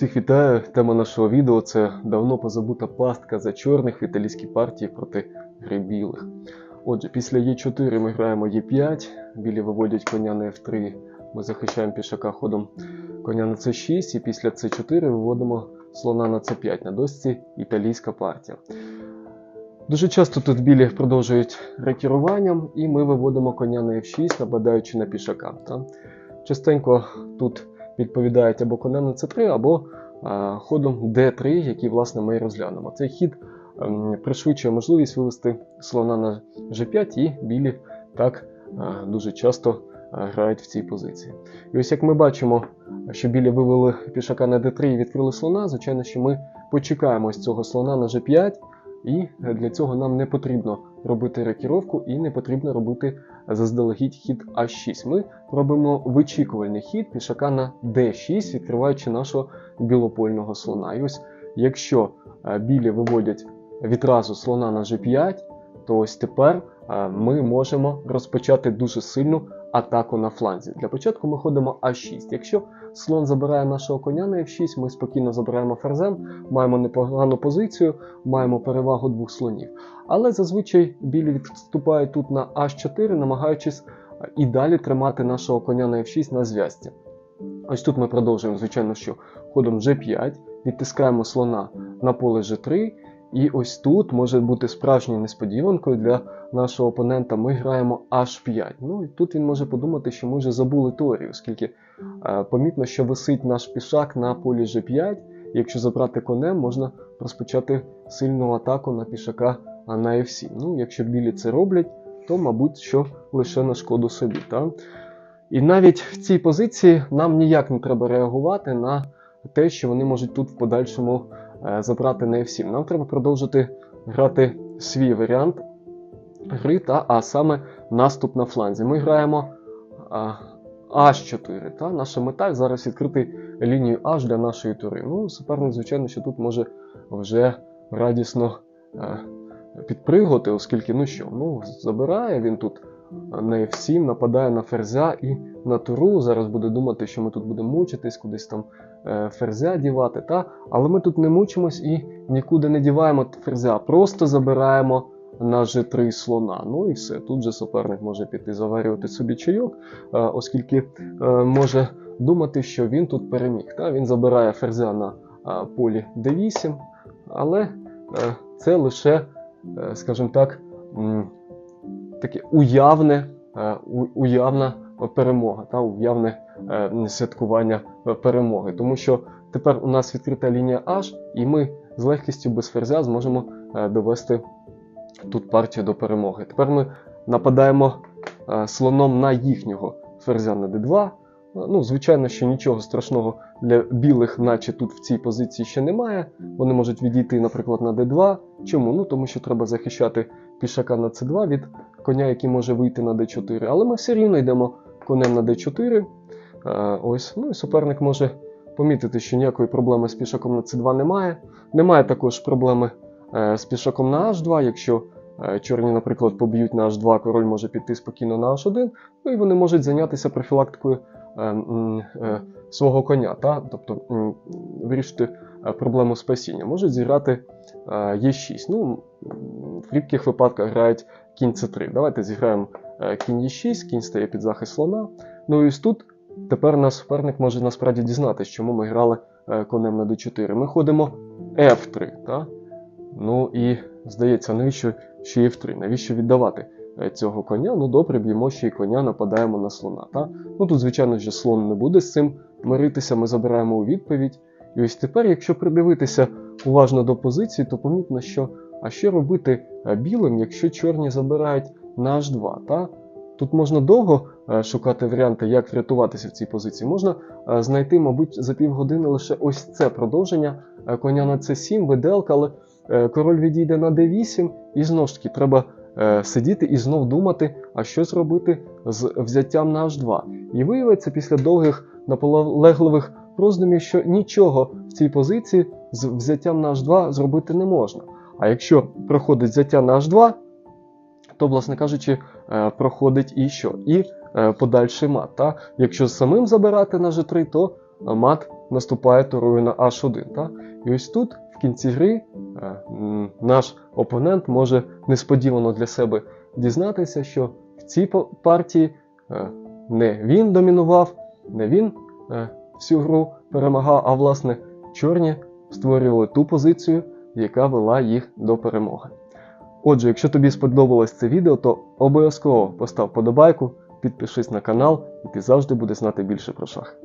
Всіх вітаю. Тема нашого відео це давно позабута пастка за чорних в італійській партії проти гри білих. Отже, після Е4 ми граємо Е5, білі виводять коня на F3, ми захищаємо пішака ходом коня на С6, і після С4 виводимо слона на С5 на досці італійська партія. Дуже часто тут білі продовжують рекеруванням, і ми виводимо коня на F6, нападаючи на пішака. Та? Частенько тут відповідають або конем на c3, або а, ходом d3, який власне ми розглянемо. Цей хід ем, пришвидшує можливість вивести слона на g5, і білі так а, дуже часто грають в цій позиції. І ось як ми бачимо, що білі вивели пішака на d3 і відкрили слона, звичайно, що ми почекаємо з цього слона на g5. І для цього нам не потрібно робити рокіровку і не потрібно робити заздалегідь хід А6. Ми робимо вичікувальний хід пішака на Д6, відкриваючи нашого білопольного слона. І ось якщо е, білі виводять відразу слона на G5, то ось тепер е, ми можемо розпочати дуже сильну атаку на фланзі. Для початку ми ходимо А6. Якщо слон забирає нашого коня на F6, ми спокійно забираємо ферзем, маємо непогану позицію, маємо перевагу двох слонів. Але зазвичай білі відступають тут на H4, намагаючись і далі тримати нашого коня на F6 на зв'язці. Ось тут ми продовжуємо, звичайно, що ходом G5, відтискаємо слона на поле G3. І ось тут може бути справжньою несподіванкою для нашого опонента. Ми граємо H5. Ну і тут він може подумати, що ми вже забули теорію, оскільки е, помітно, що висить наш пішак на полі G5. Якщо забрати конем, можна розпочати сильну атаку на пішака на F7. Ну, якщо білі це роблять, то, мабуть, що лише на шкоду собі. Так? І навіть в цій позиції нам ніяк не треба реагувати на те, що вони можуть тут в подальшому забрати на F7. Нам треба продовжити грати свій варіант гри, та, а саме наступ на фланзі. Ми граємо а, H4. Та? Наша мета зараз відкрити лінію H для нашої тури. Ну, суперник, звичайно, що тут може вже радісно е, підпригати, оскільки, ну що, ну, забирає він тут на F7, нападає на ферзя і на туру. Зараз буде думати, що ми тут будемо мучитись, кудись там е, ферзя дівати. Та? Але ми тут не мучимось і нікуди не діваємо ферзя, просто забираємо на G3 слона. Ну і все. Тут же суперник може піти заварювати собі чайок, е, оскільки е, може думати, що він тут переміг. Та? Він забирає ферзя на е, полі D8, але е, це лише, е, скажімо так, таке уявне, е, уявна перемога, та уявне святкування е, перемоги. Тому що тепер у нас відкрита лінія H, і ми з легкістю без ферзя зможемо е, довести тут партію до перемоги. Тепер ми нападаємо е, слоном на їхнього ферзя на d2. Е, Ну, звичайно, що нічого страшного для білих, наче тут в цій позиції ще немає. Вони можуть відійти, наприклад, на d2. Чому? Ну, тому що треба захищати пішака на c2 від коня, який може вийти на d4. Але ми все рівно йдемо конем на d4. Е, Ось, ну і суперник може помітити, що ніякої проблеми з пішаком на c2 немає. Немає також проблеми е, з пішаком на h2. Якщо е, чорні, наприклад, поб'ють на h2, король може піти спокійно на h1, ну і вони можуть зайнятися профілактикою свого коня, та? тобто вирішити проблему спасіння. Можуть зіграти е, Е6. Ну, в рідких випадках грають кінь c3. Давайте зіграємо кінь Е6, кінь стає під захист слона. Ну і ось тут тепер наш суперник може насправді дізнатися, чому ми грали е, конем на d4. Ми ходимо F3. Та? Ну і здається, навіщо ще F3? Навіщо віддавати е, цього коня? Ну добре, б'ємо ще й коня, нападаємо на слона. Та? Ну тут, звичайно, що слон не буде з цим миритися, ми забираємо у відповідь. І ось тепер, якщо придивитися уважно до позиції, то помітно, що а що робити е, білим, якщо чорні забирають на H2. Та? Тут можна довго е, шукати варіанти, як врятуватися в цій позиції. Можна е, знайти, мабуть, за півгодини лише ось це продовження е, коня на c7, виделка, але король відійде на d8, і знову ж таки треба сидіти і знов думати, а що зробити з взяттям на H2. І виявиться після довгих наполегливих роздумів, що нічого в цій позиції з взяттям на H2 зробити не можна. А якщо проходить взяття на H2, то, власне кажучи, е, проходить і що? І е, подальший мат. Та? Якщо самим забирати на G3, то мат наступає турою на H1. Та? І ось тут, в кінці гри, е, наш опонент може несподівано для себе дізнатися, що в цій партії е, не він домінував, не він е, всю гру перемагав, а власне чорні створювали ту позицію, яка вела їх до перемоги. Отже, якщо тобі сподобалось це відео, то обов'язково постав подобайку, підпишись на канал, і ти завжди будеш знати більше про шах.